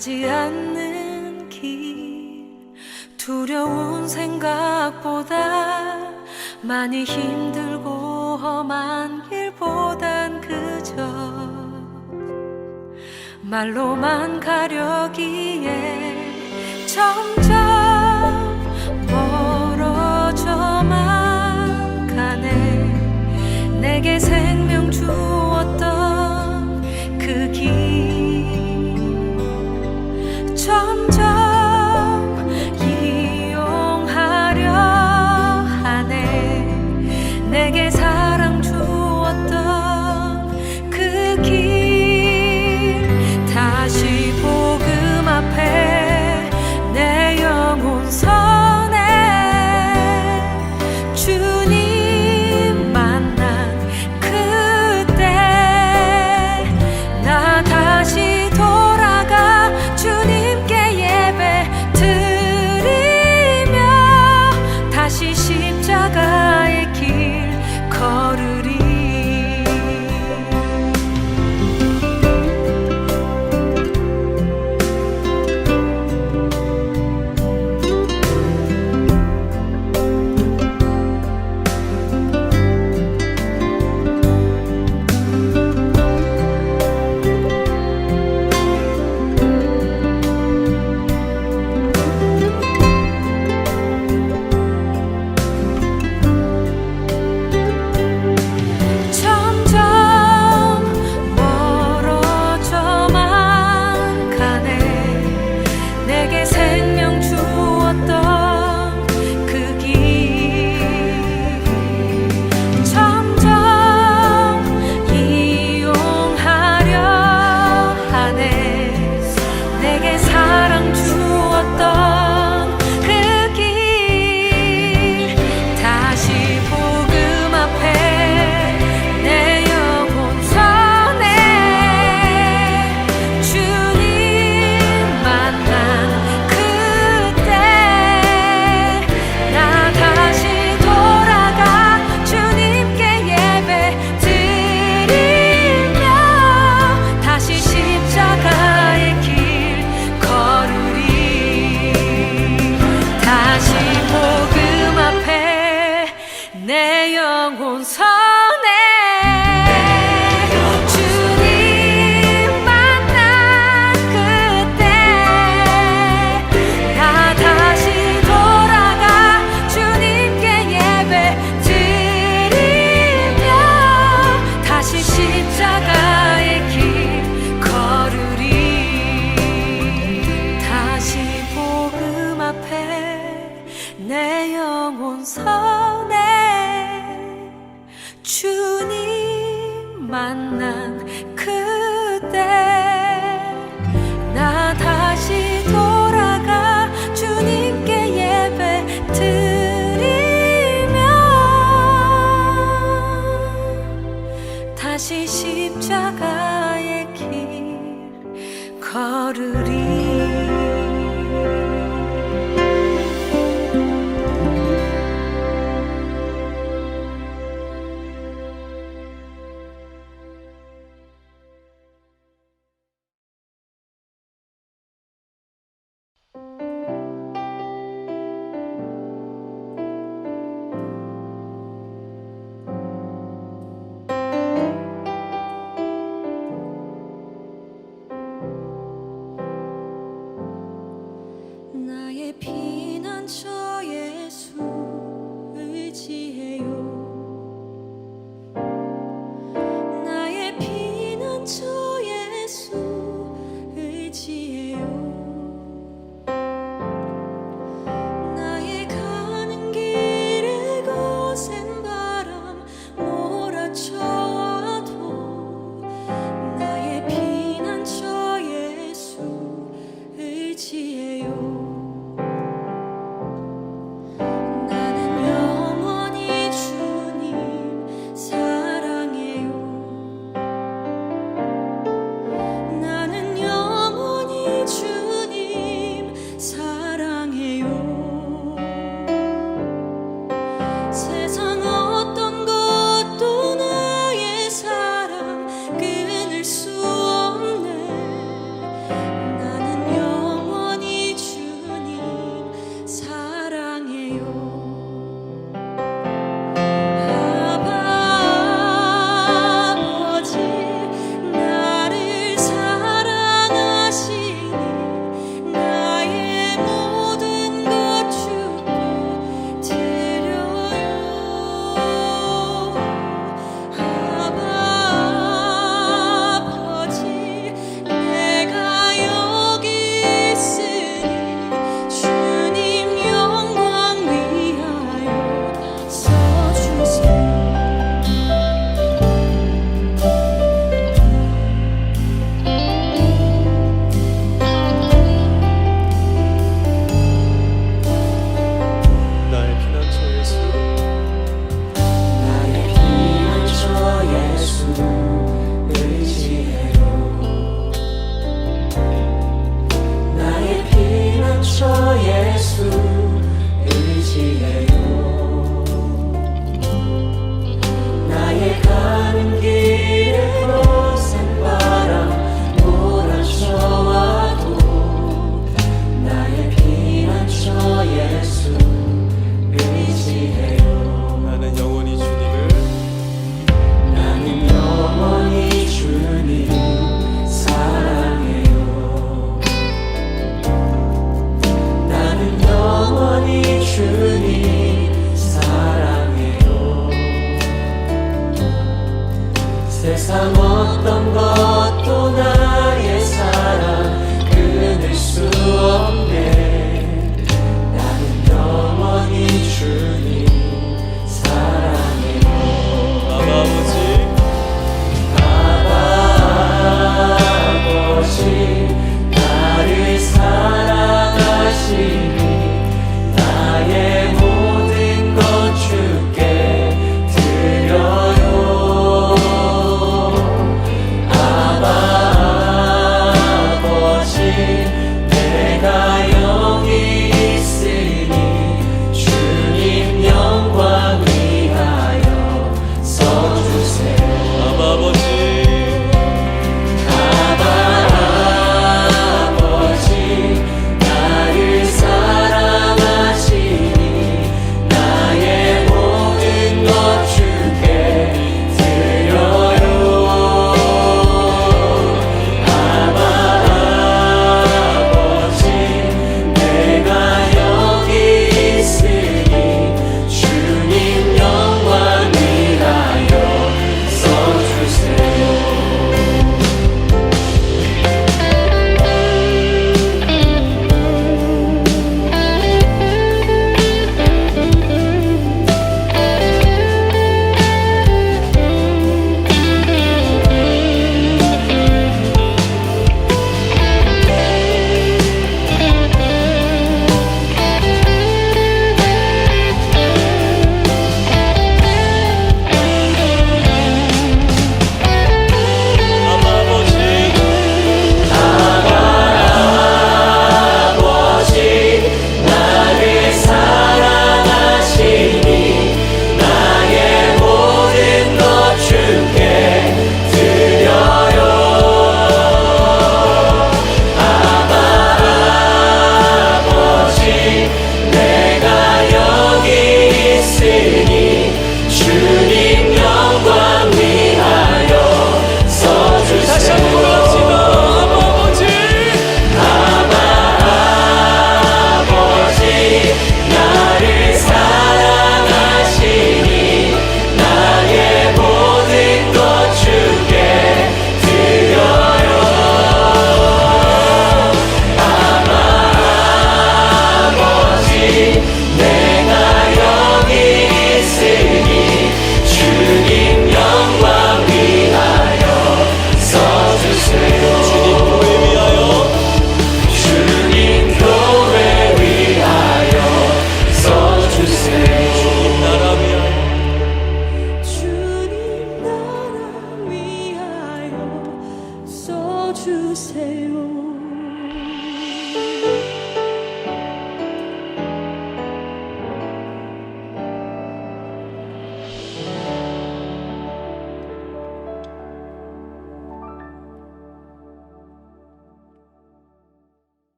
가지 않는 길. 두려운 생각보다 많이 힘들고 험한 길보단 그저 말로만 가려기에 점 慢难。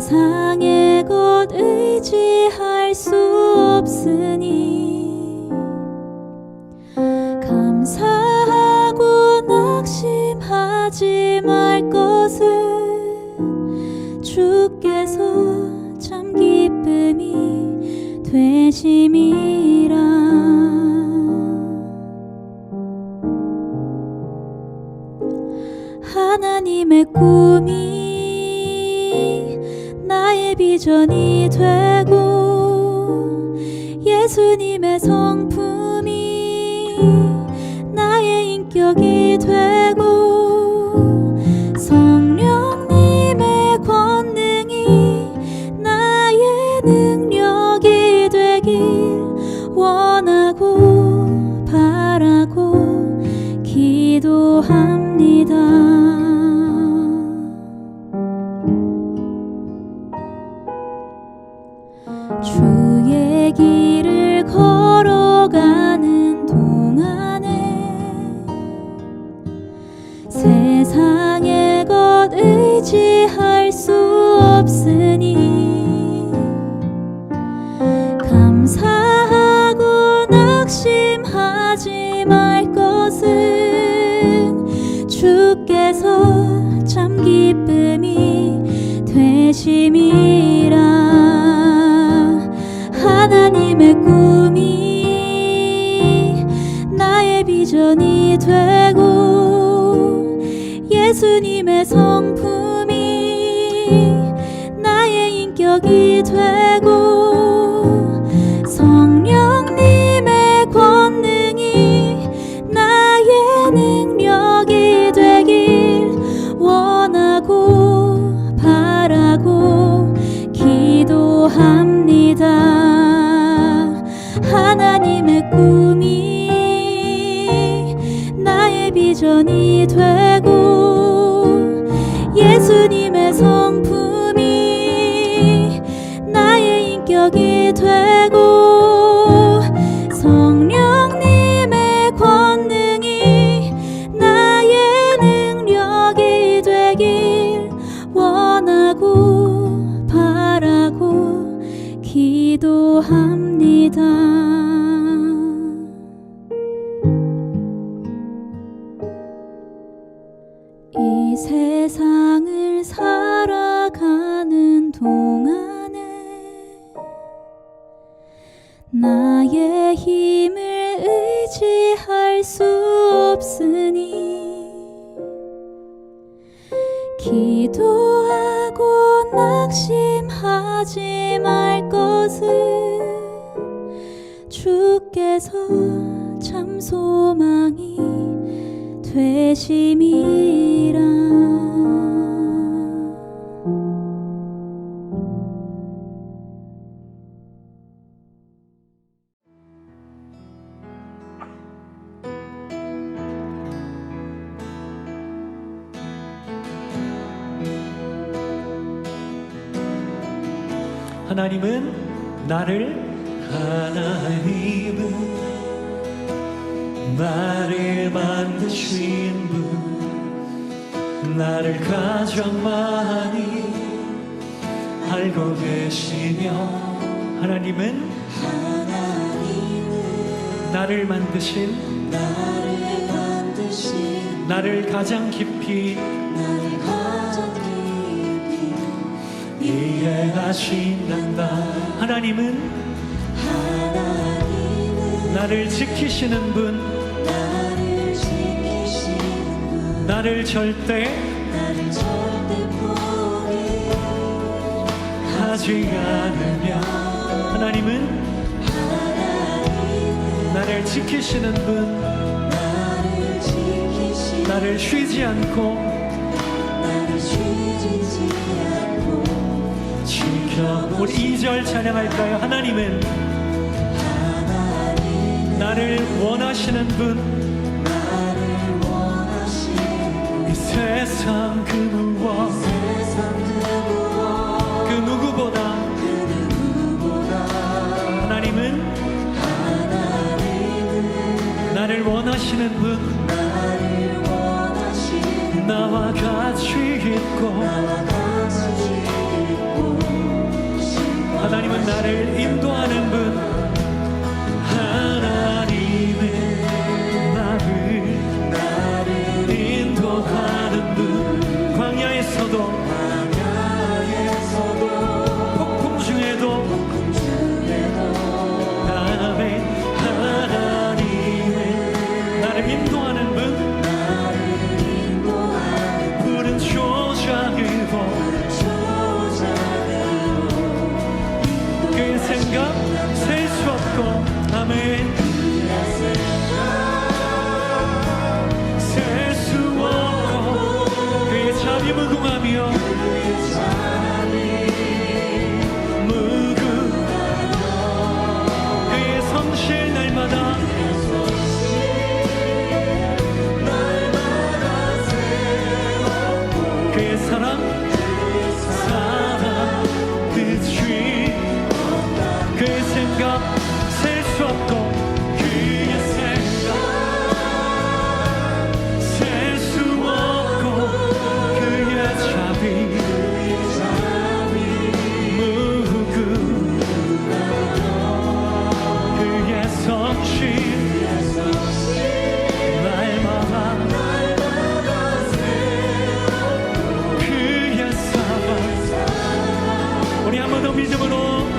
세상의 곧 의지할 수 없으니 감사하고 낙심하지 말 것은 주께서 참 기쁨이 되심이라. 하나님의 꿈이 온전히 되고 예수님의 손 없으니 감사하고 낙심하지 말 것은 주께서 참 기쁨이 되심이라. 하나님의 꿈이 나의 비전이 되고 예수님의 성 인격이 되고 기도하고 낙심하지 말 것을 주께서 참 소망이 되심이라 하나님은 나를 하나님은 나를 만드신 분. 나를 가장 많이 알고 계시며 하나님은 나를 만드신 나를 만드신 나를 가장 깊이 이해하신단다. 하나님은 하나님은 나를 지키시는 분. 나를 지키시는 분. 나를 절대 나를 절대 포기하지 않으며 하나님은 나를 지키시는 분. 나를 지키시는 나를 쉬지 않고 나를 쉬지 않고 우리 2절 찬양할까요? 하나님은 나를 원하시는 분 나를 원하시는 이 세상 그 무엇 우리 한 번 더 믿음으로